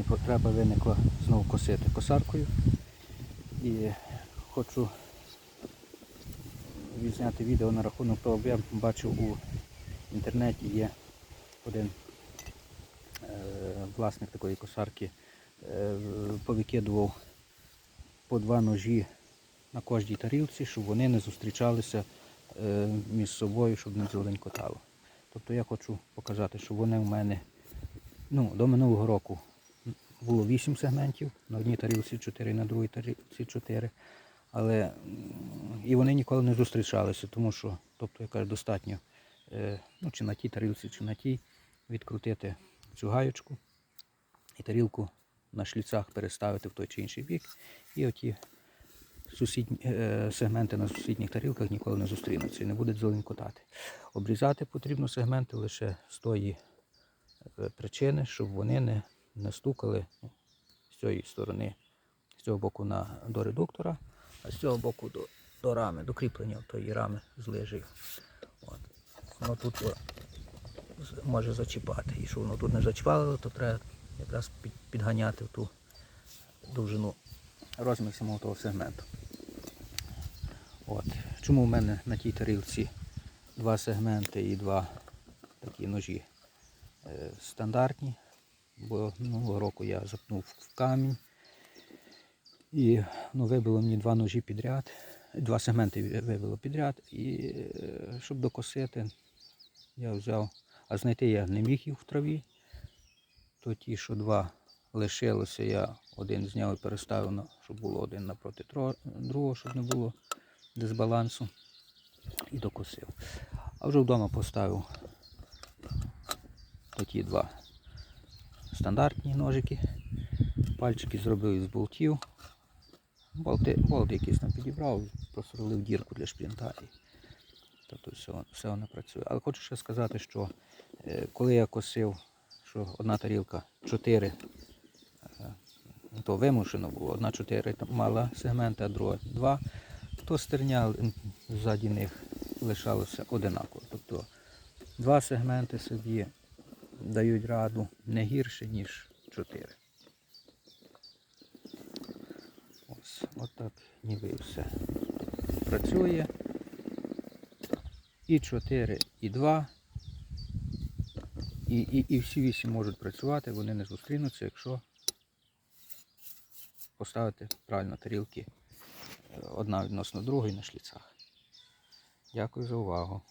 сьогодні потреба виникла знову косити косаркою. І хочу відзняти відео на рахунок того, я бачив у інтернеті є один е, власник такої косарки е, повикидував по два ножі на кожній тарілці, щоб вони не зустрічалися е, між собою, щоб не дзеленькотало. Тобто я хочу показати, що вони в мене ну, до минулого року було 8 сегментів, на одній тарілці 4, на другій тарілці 4. Але і вони ніколи не зустрічалися, тому що, тобто, я кажу, достатньо е, ну, чи на тій тарілці, чи на тій відкрутити цю гаючку і тарілку на шліцах переставити в той чи інший бік. І оті сусідні, е, сегменти на сусідніх тарілках ніколи не зустрінуться і не будуть зеленкотати. Обрізати потрібно сегменти лише з тої е, причини, щоб вони не, не стукали ну, з цієї сторони, з цього боку на, до редуктора, а з цього боку до, до рами, до кріплення тої рами з лижею. От. Воно тут може зачіпати. І що воно тут не зачіпало, то треба якраз під, підганяти в ту довжину розмір самого того сегменту. От. Чому в мене на тій тарілці два сегменти і два такі ножі е, стандартні, бо минулого року я запнув в камінь і ну, вибило мені два ножі підряд, два сегменти вибило підряд. І е, щоб докосити, я взяв, а знайти я не міг їх в траві, то ті, що два лишилося, я один зняв і переставив, щоб було один напроти другого, щоб не було дисбалансу. І докосив. А вже вдома поставив такі два стандартні ножики. Пальчики зробив із болтів. Болти, болти якісь там підібрав, просверлив дірку для шплінта. І, тобто все, все воно працює. Але хочу ще сказати, що е, коли я косив, що одна тарілка 4, е, то вимушено було, одна 4 там мала сегменти, а друга 2, то стерня ззаді них лишалося одинаково. Тобто два сегменти собі дають раду не гірше, ніж 4. Ось, отак ніби все працює. І 4, і 2. І, і, і всі 8 можуть працювати, вони не зустрінуться, якщо поставити правильно тарілки е, одна відносно другої на шліцах. Дякую за увагу.